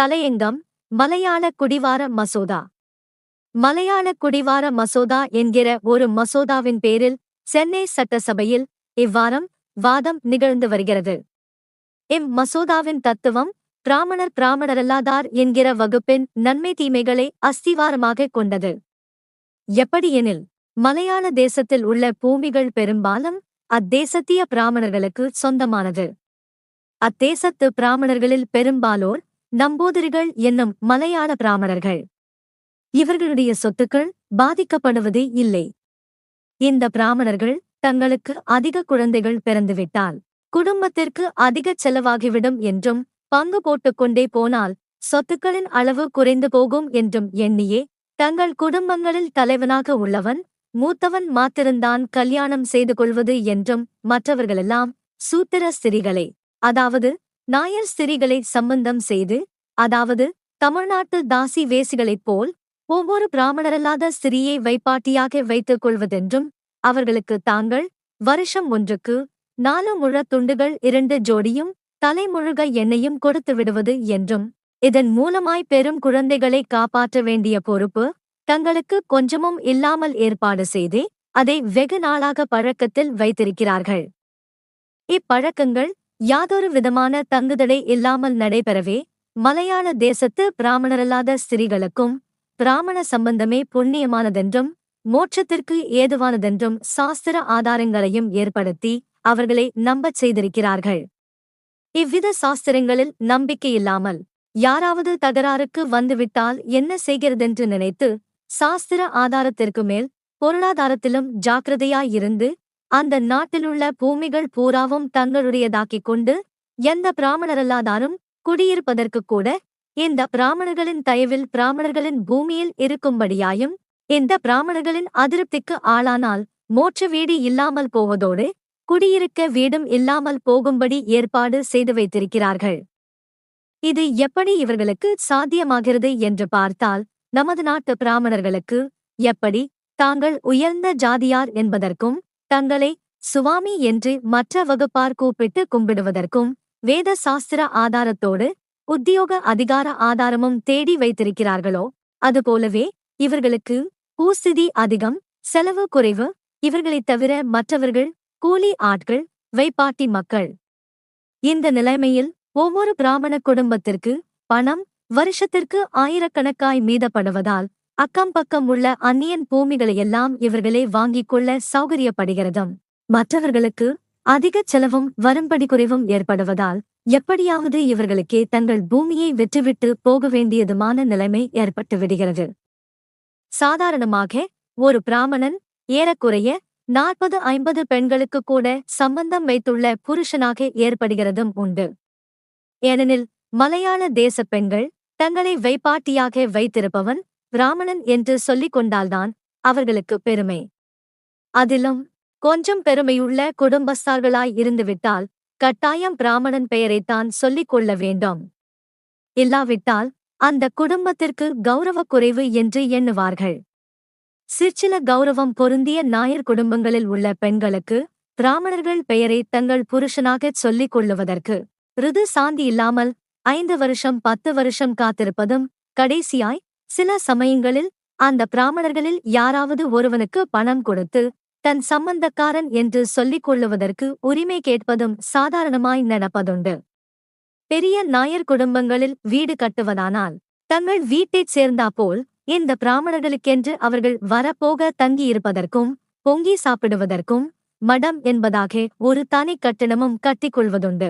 தலையங்கம் மலையாள குடிவார மசோதா. மலையாள குடிவார மசோதா என்கிற ஒரு மசோதாவின் பேரில் சென்னை சட்டசபையில் இவ்வாரம் வாதம் நிகழ்ந்து வருகிறது. இம் மசோதாவின் தத்துவம் பிராமணர் பிராமணரல்லாதார் என்கிற வகுப்பின் நன்மை தீமைகளை அஸ்திவாரமாகக் கொண்டது. எப்படியெனில் மலையாள தேசத்தில் உள்ள பூமிகள் பெரும்பாலும் அத்தேசத்திய பிராமணர்களுக்கு சொந்தமானது. அத்தேசத்து பிராமணர்களில் பெரும்பாலோர் நம்பூதிரிகள் என்னும் மலையாள பிராமணர்கள். இவர்களுடைய சொத்துக்கள் பாதிக்கப்படுவது இல்லை. இந்த பிராமணர்கள் தங்களுக்கு அதிக குழந்தைகள் பிறந்துவிட்டால் குடும்பத்திற்கு அதிக செலவாகிவிடும் என்றும் பங்கு போட்டுக்கொண்டே போனால் சொத்துக்களின் அளவு குறைந்து போகும் என்றும் எண்ணியே தங்கள் குடும்பங்களில் தலைவனாக உள்ளவன் மூத்தவன் மாத்திருந்தான் கல்யாணம் செய்து கொள்வது என்றும் மற்றவர்களெல்லாம் சூத்திர ஸ்திரிகளே அதாவது நாயர் ஸ்திரிகளை சம்பந்தம் செய்து அதாவது தமிழ்நாட்டு தாசி வேசிகளைப் போல் ஒவ்வொரு பிராமணரல்லாத ஸ்திரியை வைப்பாட்டியாக வைத்துக் கொள்வதென்றும் அவர்களுக்கு தாங்கள் வருஷம் ஒன்றுக்கு நாலு முழ துண்டுகள் இரண்டு ஜோடியும் தலைமுழுக எண்ணெயும் கொடுத்து விடுவது என்றும் இதன் மூலமாய் பெரும் குழந்தைகளை காப்பாற்ற வேண்டிய பொறுப்பு தங்களுக்கு கொஞ்சமும் இல்லாமல் ஏற்பாடு செய்தே அதை வெகு நாளாக பழக்கத்தில் வைத்திருக்கிறார்கள். இப்பழக்கங்கள் யாதொரு விதமான தங்குதடை இல்லாமல் நடைபெறவே மலையாள தேசத்து பிராமணரல்லாத ஸ்திரீகளுக்கும் பிராமண சம்பந்தமே புண்ணியமானதென்றும் மோட்சத்திற்கு ஏதுவானதென்றும் சாஸ்திர ஆதாரங்களையும் ஏற்படுத்தி அவர்களை நம்பச் செய்திருக்கிறார்கள். இவ்வித சாஸ்திரங்களில் நம்பிக்கையில்லாமல் யாராவது தகராறுக்கு வந்துவிட்டால் என்ன செய்கிறதென்று நினைத்து சாஸ்திர ஆதாரத்திற்கு மேல் பொருளாதாரத்திலும் ஜாக்கிரதையாயிருந்து அந்த நாட்டிலுள்ள பூமிகள் பூராவும் தங்களுடையதாக்கிக் கொண்டு எந்த பிராமணரல்லாதாரும் குடியிருப்பதற்கு கூட இந்த பிராமணர்களின் தயவில் பிராமணர்களின் பூமியில் இருக்கும்படியாயும் இந்த பிராமணர்களின் அதிருப்திக்கு ஆளானால் மோட்ச வீடு இல்லாமல் போவதோடு குடியிருக்க வீடும் இல்லாமல் போகும்படி ஏற்பாடு செய்து வைத்திருக்கிறார்கள். இது எப்படி இவர்களுக்கு சாத்தியமாகிறது என்று பார்த்தால் நமது நாட்டு பிராமணர்களுக்கு எப்படி தாங்கள் உயர்ந்த ஜாதியார் என்பதற்கும் தங்களை சுவாமி என்று மற்ற வகுப்பார் கூப்பிட்டு கும்பிடுவதற்கும் வேத சாஸ்திர ஆதாரத்தோடு உத்தியோக அதிகார ஆதாரமும் தேடி வைத்திருக்கிறார்களோ அதுபோலவே இவர்களுக்கு பூஸ்திதி அதிகம் செலவு குறைவு இவர்களைத் தவிர மற்றவர்கள் கூலி ஆட்கள் வைப்பாட்டி மக்கள். இந்த நிலைமையில் ஒவ்வொரு பிராமண குடும்பத்திற்கு பணம் வருஷத்திற்கு ஆயிரக்கணக்காய் மீதப்படுவதால் அக்கம் பக்கம் உள்ள அந்நியன் பூமிகளையெல்லாம் இவர்களே வாங்கிக் கொள்ள சௌகரியப்படுகிறதும். மற்றவர்களுக்கு அதிக செலவும் வரும்படி குறைவும் ஏற்படுவதால் எப்படியாவது இவர்களுக்கே தங்கள் பூமியை விற்றுவிட்டு போக வேண்டியதுமான நிலைமை ஏற்பட்டு விடுகிறது. சாதாரணமாக ஒரு பிராமணன் ஏறக்குறைய நாற்பது ஐம்பது பெண்களுக்கு கூட சம்பந்தம் வைத்துள்ள புருஷனாக ஏற்படுகிறதும் உண்டு. ஏனெனில் மலையாள தேச பெண்கள் தங்களை வைப்பாட்டியாக வைத்திருப்பவன் பிராமணன் என்று சொல்லிக் கொண்டால்தான் அவர்களுக்கு பெருமை. அதிலும் கொஞ்சம் பெருமையுள்ள குடும்பஸ்தார்களாய் இருந்துவிட்டால் கட்டாயம் பிராமணன் பெயரைத்தான் சொல்லிக் கொள்ள வேண்டும். இல்லாவிட்டால் அந்த குடும்பத்திற்கு கௌரவக் குறைவு என்று எண்ணுவார்கள். சிற்சில கௌரவம் பொருந்திய நாயர் குடும்பங்களில் உள்ள பெண்களுக்கு பிராமணர்கள் பெயரை தங்கள் புருஷனாகச் சொல்லிக் கொள்ளுவதற்கு ருது சாந்தி இல்லாமல் ஐந்து வருஷம் பத்து வருஷம் காத்திருப்பதும் கடைசியாய் சில சமயங்களில் அந்த பிராமணர்களில் யாராவது ஒருவனுக்கு பணம் கொடுத்து தன் சம்பந்தக்காரன் என்று சொல்லிக் கொள்ளுவதற்கு உரிமை கேட்பதும் சாதாரணமாய் நடப்பதுண்டு. பெரிய நாயர் குடும்பங்களில் வீடு கட்டுவதானால் தங்கள் வீட்டைச் சேர்ந்தாப்போல் இந்த பிராமணர்களுக்கென்று அவர்கள் வரப்போக தங்கியிருப்பதற்கும் பொங்கி சாப்பிடுவதற்கும் மடம் என்பதாக ஒரு தனி கட்டிடமும் கட்டிக்கொள்வதுண்டு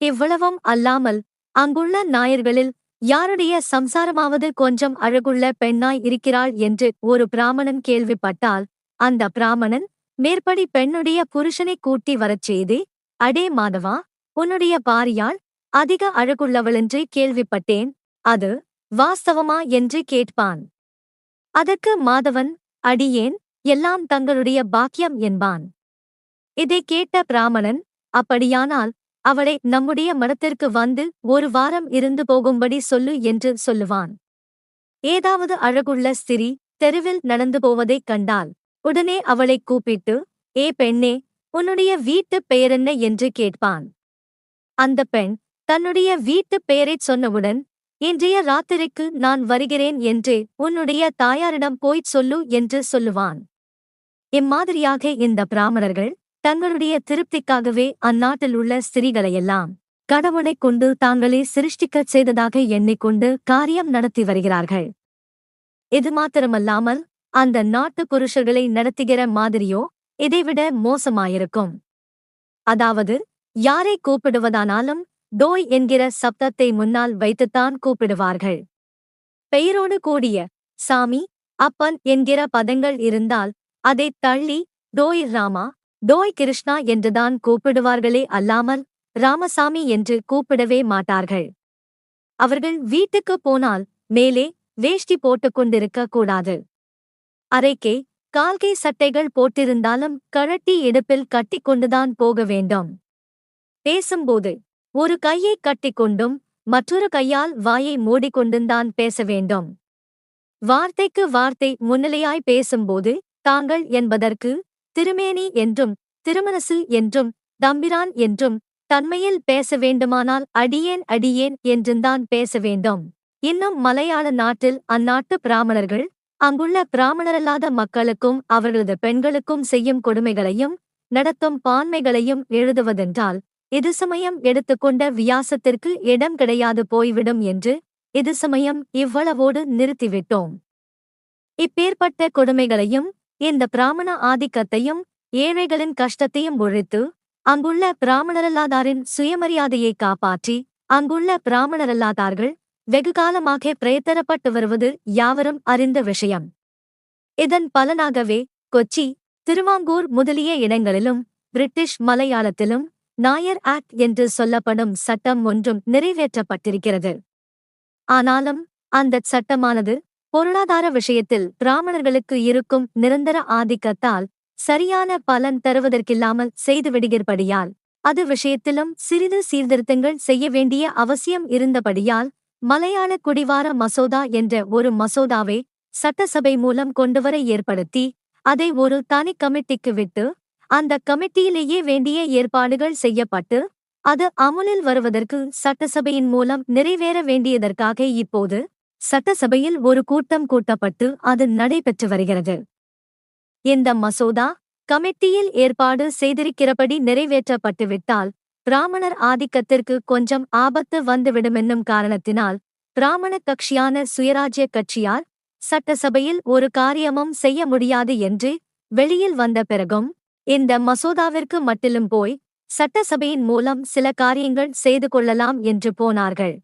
இவ்வளவும் அல்லாமல் அங்குள்ள நாயர்களில் யாருடைய சம்சாரமாவது கொஞ்சம் அழகுள்ள பெண்ணாய் இருக்கிறாள் என்று ஒரு பிராமணன் கேள்விப்பட்டால் அந்த பிராமணன் மேற்படி பெண்ணுடைய புருஷனை கூட்டி வரச் செய்து அடே மாதவா உன்னுடைய பாரியாள் அதிக அழகுள்ளவளென்று கேள்விப்பட்டேன் அது வாஸ்தவமா என்று கேட்பான். அதற்கு மாதவன் அடியேன் எல்லாம் தங்களுடைய பாக்கியம் என்பான். இதை கேட்ட பிராமணன் அப்படியானால் அவளை நம்முடைய மனத்திற்கு வந்து ஒரு வாரம் இருந்து போகும்படி சொல்லு என்று சொல்லுவான். ஏதாவது அழகுள்ள ஸ்திரீ தெருவில் நடந்து போவதைக் கண்டால் உடனே அவளைக் கூப்பிட்டு ஏ பெண்ணே உன்னுடைய வீட்டுப் பெயரென்ன? என்று கேட்பான். அந்த பெண் தன்னுடைய வீட்டுப் பெயரைச் சொன்னவுடன் இன்றைய ராத்திரிக்கு நான் வருகிறேன் என்று உன்னுடைய தாயாரிடம் போய்ச் சொல்லு என்று சொல்லுவான். இம்மாதிரியாக இந்த பிராமணர்கள் தங்களுடைய திருப்திக்காகவே அந்நாட்டில் உள்ள ஸ்திரீகளையெல்லாம் கடவுளைக் கொண்டு தாங்களே சிருஷ்டிக்கச் செய்ததாக எண்ணிக்கொண்டு காரியம் நடத்தி வருகிறார்கள். இது மாத்திரமல்லாமல் அந்த நாட்டு புருஷர்களை நடத்துகிற மாதிரியோ இதைவிட மோசமாயிருக்கும். அதாவது யாரை கூப்பிடுவதானாலும் டோய் என்கிற சப்தத்தை முன்னால் வைத்துத்தான் கூப்பிடுவார்கள். பெயரோடு கூடிய சாமி அப்பன் என்கிற பதங்கள் இருந்தால் அதைத் தள்ளி டோய் ராமா டோய் கிருஷ்ணா என்றுதான் கூப்பிடுவார்களே அல்லாமல் ராமசாமி என்று கூப்பிடவே மாட்டார்கள். அவர்கள் வீட்டுக்கு போனால் மேலே வேஷ்டி போட்டுக்கொண்டிருக்க கூடாது. அரைக்கே கால்கை சட்டைகள் போட்டிருந்தாலும் கழட்டி இடுப்பில் கட்டிக்கொண்டுதான் போக வேண்டும். பேசும்போது ஒரு கையை கட்டிக்கொண்டும் மற்றொரு கையால் வாயை மூடிக்கொண்டுந்தான் பேச வேண்டும். வார்த்தைக்கு வார்த்தை முன்னிலையாய் பேசும்போது தாங்கள் என்பதற்கு திருமேனி என்றும் திருமனசு என்றும் தம்பிரான் என்றும் தன்மையில் பேச வேண்டுமானால் அடியேன் அடியேன் என்றுந்தான் பேச வேண்டும். இன்னும் மலையாள நாட்டில் அந்நாட்டு பிராமணர்கள் அங்குள்ள பிராமணரல்லாத மக்களுக்கும் அவர்களது பெண்களுக்கும் செய்யும் கொடுமைகளையும் நடத்தும் பான்மைகளையும் எழுதுவதென்றால் இது சமயம் எடுத்துக்கொண்ட வியாசத்திற்கு இடம் கிடையாது போய்விடும் என்று இது சமயம் இவ்வளவோடு நிறுத்திவிட்டோம். இப்பேற்பட்ட கொடுமைகளையும் இந்த பிராமண ஆதிக்கத்தையும் ஏழைகளின் கஷ்டத்தையும் ஒழித்து அங்குள்ள பிராமணரல்லாதாரின் சுயமரியாதையை காப்பாற்றி அங்குள்ள பிராமணரல்லாதார்கள் வெகுகாலமாக பிரயத்தனப்பட்டு வருவது யாவரும் அறிந்த விஷயம். இதன் பலனாகவே கொச்சி திருவாங்கூர் முதலிய இடங்களிலும் பிரிட்டிஷ் மலையாளத்திலும் நாயர் ஆக்ட் என்று சொல்லப்படும் சட்டம் ஒன்றும் நிறைவேற்றப்பட்டிருக்கிறது. ஆனாலும் அந்தச் சட்டமானது பொருளாதார விஷயத்தில் பிராமணர்களுக்கு இருக்கும் நிரந்தர ஆதிக்கத்தால் சரியான பலன் தருவதற்கில்லாமல் செய்துவிடுகிறபடியால் அது விஷயத்திலும் சிறிது சீர்திருத்தங்கள் செய்ய வேண்டிய அவசியம் இருந்தபடியால் மலையாள குடிவார மசோதா என்ற ஒரு மசோதாவை சட்டசபை மூலம் கொண்டுவர ஏற்படுத்தி அதை ஒரு தனி கமிட்டிக்கு விட்டு அந்த கமிட்டியிலேயே வேண்டிய ஏற்பாடுகள் செய்யப்பட்டு அது அமுலில் வருவதற்கு சட்டசபையின் மூலம் நிறைவேற வேண்டியதற்காக இப்போது சட்டசபையில் ஒரு கூட்டம் கூட்டப்பட்டு அது நடைபெற்று வருகிறது. இந்த மசோதா கமிட்டியில் ஏற்பாடு செய்திருக்கிறபடி நிறைவேற்றப்பட்டுவிட்டால் பிராமணர் ஆதிக்கத்திற்கு கொஞ்சம் ஆபத்து வந்துவிடுமென்னும் காரணத்தினால் பிராமண கட்சியான சுயராஜ்ய கட்சியால் சட்டசபையில் ஒரு காரியமும் செய்ய முடியாது என்று வெளியில் வந்த பிறகும் இந்த மசோதாவிற்கு மட்டிலும் போய் சட்டசபையின் மூலம் சில காரியங்கள் செய்து கொள்ளலாம் என்று போனார்கள்.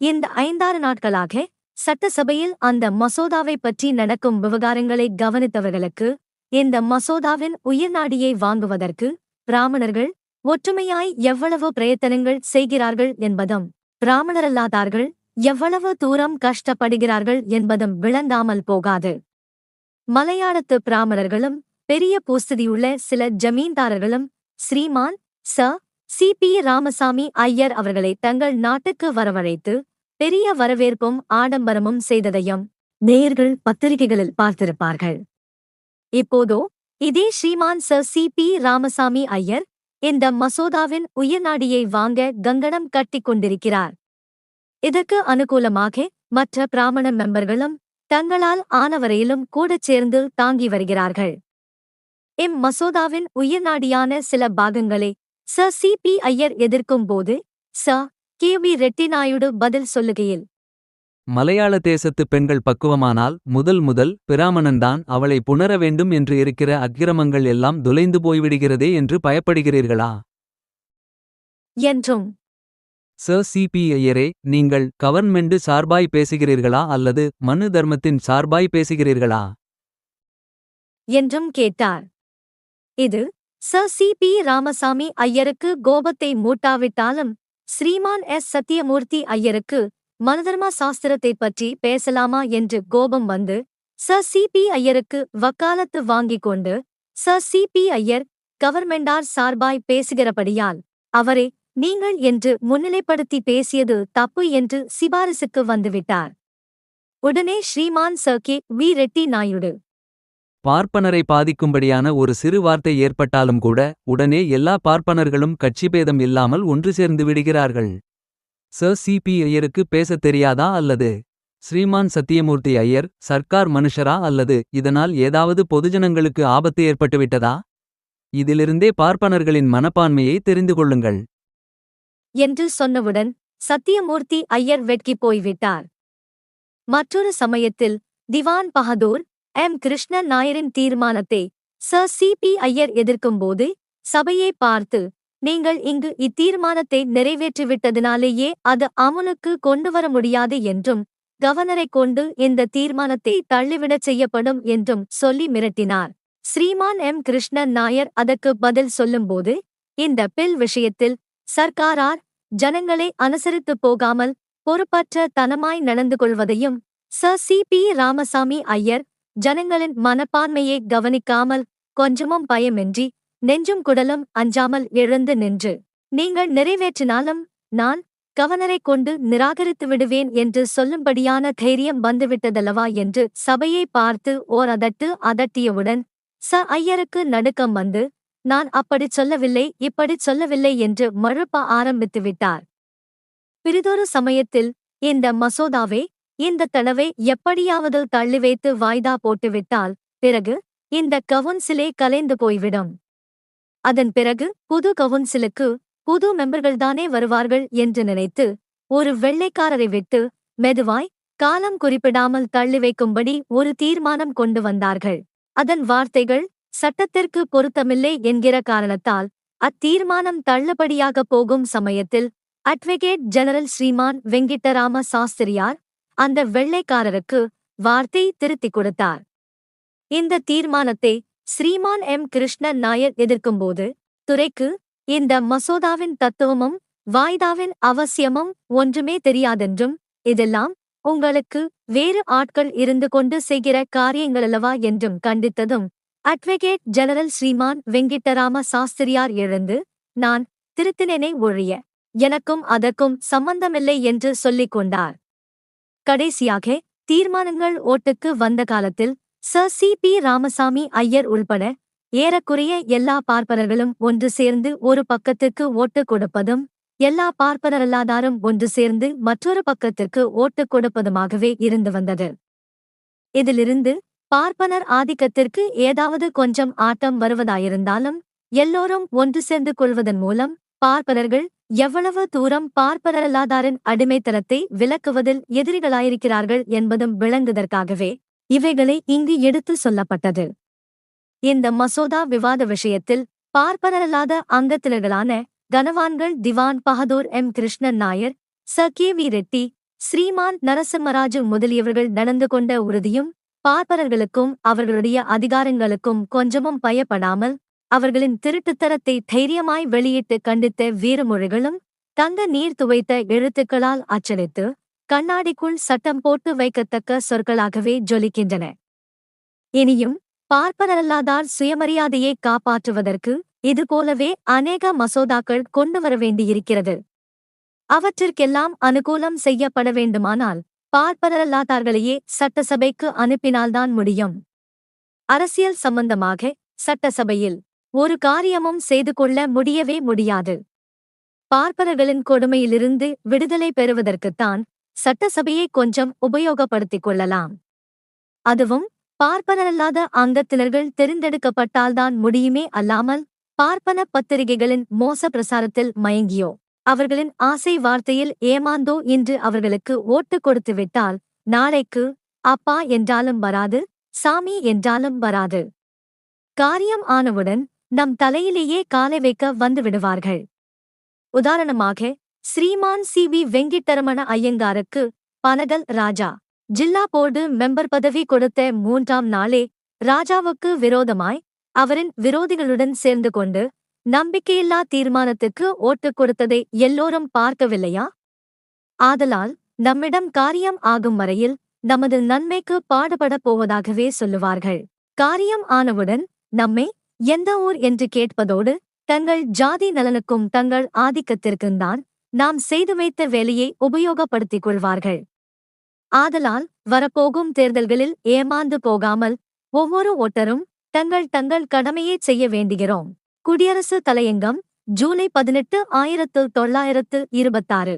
இந்த ஐந்தாறு நாட்களாக சட்டசபையில் அந்த மசோதாவை பற்றி நடக்கும் விவகாரங்களை கவனித்தவர்களுக்கு இந்த மசோதாவின் உயிர்நாடியை வாங்குவதற்கு பிராமணர்கள் ஒற்றுமையாய் எவ்வளவு பிரயத்தனங்கள் செய்கிறார்கள் என்பதும் பிராமணரல்லாதார்கள் எவ்வளவு தூரம் கஷ்டப்படுகிறார்கள் என்பதும் விளங்காமல் போகாது. மலையாளத்து பிராமணர்களும் பெரிய பூஸ்திதியுள்ள சில ஜமீன்தாரர்களும் ஸ்ரீமான் ச. சி. பி. ராமசாமி ஐயர் அவர்களை தங்கள் நாட்டுக்கு வரவழைத்து பெரிய வரவேற்பும் ஆடம்பரமும் செய்ததையும் நேயர்கள் பத்திரிகைகளில் பார்த்திருப்பார்கள். இப்போதோ இதே ஸ்ரீமான் ச சி. பி. ராமசாமி ஐயர் இந்த மசோதாவின் உயிர்நாடியை வாங்க கங்கணம் கட்டிக் கொண்டிருக்கிறார். இதற்கு அனுகூலமாக மற்ற பிராமண மெம்பர்களும் தங்களால் ஆனவரையிலும் கூடச் சேர்ந்து தாங்கி வருகிறார்கள். இம் மசோதாவின் உயிர்நாடியான சில பாகங்களை ச. சி. பி. ஐயர் எதிர்க்கும் போது ச. கே. வி. ரெட்டி நாயுடு பதில் சொல்லுகையில் மலையாள தேசத்து பெண்கள் பக்குவமானால் முதல் முதல் பிராமணன்தான் அவளை புணர வேண்டும் என்று இருக்கிற அக்கிரமங்கள் எல்லாம் தொலைந்து போய்விடுகிறதே என்று பயப்படுகிறீர்களா? என்றும் ச. சிபி ஐயரே நீங்கள் கவர்மெண்டு சார்பாய் பேசுகிறீர்களா அல்லது மனு தர்மத்தின் சார்பாய் பேசுகிறீர்களா? என்றும் கேட்டார். இது ச சி பி ராமசாமி ஐயருக்கு கோபத்தை மூட்டாவிட்டாலும் ஸ்ரீமான் எஸ் சத்தியமூர்த்தி ஐயருக்கு மனதர்ம சாஸ்திரத்தைப் பற்றி பேசலாமா என்று கோபம் வந்து ச சி பி ஐயருக்கு வக்காலத்து வாங்கிக் கொண்டு ச சி பி ஐயர் கவர்மெண்டார் சார்பாய் பேசுகிறபடியால் அவரே நீங்கள் என்று முன்னிலைப்படுத்தி பேசியது தப்பு என்று சிபாரிசுக்கு வந்துவிட்டார். உடனே ஸ்ரீமான் ச கே வி. ரெட்டி நாயுடு பார்ப்பனரை பாதிக்கும்படியான ஒரு சிறு வார்த்தை ஏற்பட்டாலும் கூட உடனே எல்லா பார்ப்பனர்களும் கட்சிபேதம் இல்லாமல் ஒன்று சேர்ந்து விடுகிறார்கள். சர் சிபி ஐயருக்கு பேசத் தெரியாதா அல்லது? ஸ்ரீமான் சத்தியமூர்த்தி ஐயர் சர்க்கார் மனுஷரா அல்லது? இதனால் ஏதாவது பொதுஜனங்களுக்கு ஆபத்து ஏற்பட்டுவிட்டதா? இதிலிருந்தே பார்ப்பனர்களின் மனப்பான்மையை தெரிந்து கொள்ளுங்கள். என்று சொன்னவுடன் சத்தியமூர்த்தி ஐயர் வெட்கிப் போய்விட்டார். மற்றொரு சமயத்தில் திவான் பகதூர் எம். கிருஷ்ணன் நாயரின் தீர்மானத்தை சர் சி. பி. ஐயர் எதிர்க்கும்போது சபையை பார்த்து நீங்கள் இங்கு இத்தீர்மானத்தை நிறைவேற்றிவிட்டதினாலேயே அது அமுலுக்கு கொண்டு வர முடியாது என்றும் கவர்னரைக் கொண்டு இந்த தீர்மானத்தை தள்ளிவிடச் செய்யப்படும் என்றும் சொல்லி மிரட்டினார். ஸ்ரீமான் எம். கிருஷ்ணன் நாயர் அதற்கு பதில் சொல்லும்போது இந்த பில் விஷயத்தில் சர்க்காரார் ஜனங்களை அனுசரித்துப் போகாமல் பொறுப்பற்ற தனமாய் நடந்து கொள்வதையும் ச. சி. பி. ராமசாமி ஐயர் ஜனங்களின் மனப்பான்மையை கவனிக்காமல் கொஞ்சமும் பயமின்றி நெஞ்சும் குடலும் அஞ்சாமல் எழுந்து நின்று நீங்கள் நிறைவேற்றினாலும் நான் கவனரை கொண்டு நிராகரித்து விடுவேன் என்று சொல்லும்படியான தைரியம் வந்துவிட்டதல்லவா என்று சபையை பார்த்து ஓர் அதட்டு அதட்டியவுடன் ச ஐயருக்கு நடுக்கம் வந்து நான் அப்படிச் சொல்லவில்லை இப்படிச் சொல்லவில்லை என்று மழுப்ப ஆரம்பித்து விட்டார் பிறிதொரு சமயத்தில் இந்த மசோதாவை இந்த தடவை எப்படியாவது தள்ளி வைத்து வாய்தா போட்டுவிட்டால் பிறகு இந்த கவுன்சிலே கலைந்து போய்விடும். அதன் பிறகு புது கவுன்சிலுக்கு புது மெம்பர்கள்தானே வருவார்கள் என்று நினைத்து ஒரு வெள்ளைக்காரரை விட்டு மெதுவாய் காலம் குறிப்பிடாமல் தள்ளி வைக்கும்படி ஒரு தீர்மானம் கொண்டு வந்தார்கள். அதன் வார்த்தைகள் சட்டத்திற்கு பொருத்தமில்லை என்கிற காரணத்தால் அத்தீர்மானம் தள்ளுபடியாக போகும் சமயத்தில் அட்வொகேட் ஜெனரல் ஸ்ரீமான் வெங்கிட்டராம சாஸ்திரியார் அந்த வெள்ளைக்காரருக்கு வார்த்தை திருத்திக் கொடுத்தார். இந்த தீர்மானத்தை ஸ்ரீமான் எம். கிருஷ்ணன் நாயர் எதிர்க்கும்போது துறைக்கு இந்த மசோதாவின் தத்துவமும் வாய்தாவின் அவசியமும் ஒன்றுமே தெரியாதென்றும் இதெல்லாம் உங்களுக்கு வேறு ஆட்கள் இருந்து கொண்டு செய்கிற காரியங்களல்லவா என்றும் கண்டித்ததும் அட்வொகேட் ஜெனரல் ஸ்ரீமான் வெங்கிட்டராம சாஸ்திரியார் எழுந்து நான் திருத்தினேனே ஒழிய எனக்கும் அதற்கும் சம்பந்தமில்லை என்று சொல்லிக் கொண்டார் கடைசியாக தீர்மானங்கள் ஓட்டுக்கு வந்த காலத்தில் sir C. P. Ramasamy Iyer உள்பட ஏறக்குறைய எல்லா பார்ப்பனர்களும் ஒன்று சேர்ந்து ஒரு பக்கத்துக்கு ஓட்டு கொடுப்பதும் எல்லா பார்ப்பனரல்லாதாரும் ஒன்று சேர்ந்து மற்றொரு பக்கத்திற்கு ஓட்டு கொடுப்பதுமாகவே இருந்து வந்தது. இதிலிருந்து பார்ப்பனர் ஆதிக்கத்திற்கு ஏதாவது கொஞ்சம் ஆட்டம் வருவதாயிருந்தாலும் எல்லோரும் ஒன்று சேர்ந்து கொள்வதன் மூலம் பார்ப்பனர்கள் எவ்வளவு தூரம் பார்ப்பரல்லாதாரின் அடிமைத்தனத்தை விளக்குவதில் எதிரிகளாயிருக்கிறார்கள் என்பதும் விளங்குதற்காகவே இவைகளை இங்கு எடுத்து சொல்லப்பட்டது. இந்த மசோதா விவாத விஷயத்தில் பார்ப்பனரல்லாத அங்கத்தினர்களான கனவான்கள் திவான் பகதூர் எம். கிருஷ்ணன் நாயர் ச. கே. வி. ரெட்டி ஸ்ரீமான் நரசிம்மராஜு முதலியவர்கள் நடந்து கொண்ட உறுதியும் பார்ப்பனர்களுக்கும் அவர்களுடைய அதிகாரங்களுக்கும் கொஞ்சமும் பயப்படாமல் அவர்களின் திருட்டுத்தரத்தை தைரியமாய் வெளியிட்டு கண்டித்த வீரமொழிகளும் தங்க நீர் துவைத்த எழுத்துக்களால் அச்சடித்து கண்ணாடிக்குள் சட்டம் போட்டு வைக்கத்தக்க சொற்களாகவே ஜொலிக்கின்றன. இனியும் பார்ப்பனரல்லாதார் சுயமரியாதையை காப்பாற்றுவதற்கு இதுபோலவே அநேக மசோதாக்கள் கொண்டு வர வேண்டியிருக்கிறது. அவற்றிற்கெல்லாம் அனுகூலம் செய்யப்பட வேண்டுமானால் பார்ப்பனரல்லாதார்களையே சட்டசபைக்கு அனுப்பினால்தான் முடியும். அரசியல் சம்பந்தமாக சட்டசபையில் ஒரு காரியமும் செய்து கொள்ள முடியவே முடியாது. பார்ப்பனர்களின் கொடுமையிலிருந்து விடுதலை பெறுவதற்குத்தான் சட்டசபையை கொஞ்சம் உபயோகப்படுத்திக் கொள்ளலாம். அதுவும் பார்ப்பனரல்லாத அங்கத்தினர்கள் தெரிந்தெடுக்கப்பட்டால்தான் முடியுமே அல்லாமல் பார்ப்பன பத்திரிகைகளின் மோச பிரசாரத்தில் மயங்கியோ அவர்களின் ஆசை வார்த்தையில் ஏமாந்தோ என்று அவர்களுக்கு ஓட்டு கொடுத்துவிட்டால் நாளைக்கு அப்பா என்றாலும் வராது சாமி என்றாலும் வராது. காரியம் ஆனவுடன் நம் தலையிலேயே காலை வைக்க வந்து விடுவார்கள். உதாரணமாக ஸ்ரீமான் சி. வி. வெங்கிட்டரமண ஐயங்காருக்கு பனகல் ராஜா ஜில்லா போர்டு மெம்பர் பதவி கொடுத்த மூன்றாம் நாளே ராஜாவுக்கு விரோதமாய் அவரின் விரோதிகளுடன் சேர்ந்து கொண்டு நம்பிக்கையில்லா தீர்மானத்துக்கு ஓட்டு கொடுத்ததை எல்லோரும் பார்க்கவில்லையா? ஆதலால் நம்மிடம் காரியம் ஆகும் வரையில் நமது நன்மைக்கு பாடுபடப் போவதாகவே சொல்லுவார்கள். காரியம் ஆனவுடன் நம்மை எந்த ஊர் என்று கேட்பதோடு தங்கள் ஜாதி நலனுக்கும் தங்கள் ஆதிக்கத்திற்கும்தான் நாம் செய்து வைத்த வேலையை உபயோகப்படுத்திக் கொள்வார்கள். ஆதலால் வரப்போகும் தேர்தல்களில் ஏமாந்து போகாமல் ஒவ்வொரு ஓட்டரும் தங்கள் தங்கள் கடமையைச் செய்ய வேண்டுகிறோம். குடியரசு தலையங்கம் ஜூலை பதினெட்டு ஆயிரத்து தொள்ளாயிரத்து இருபத்தாறு.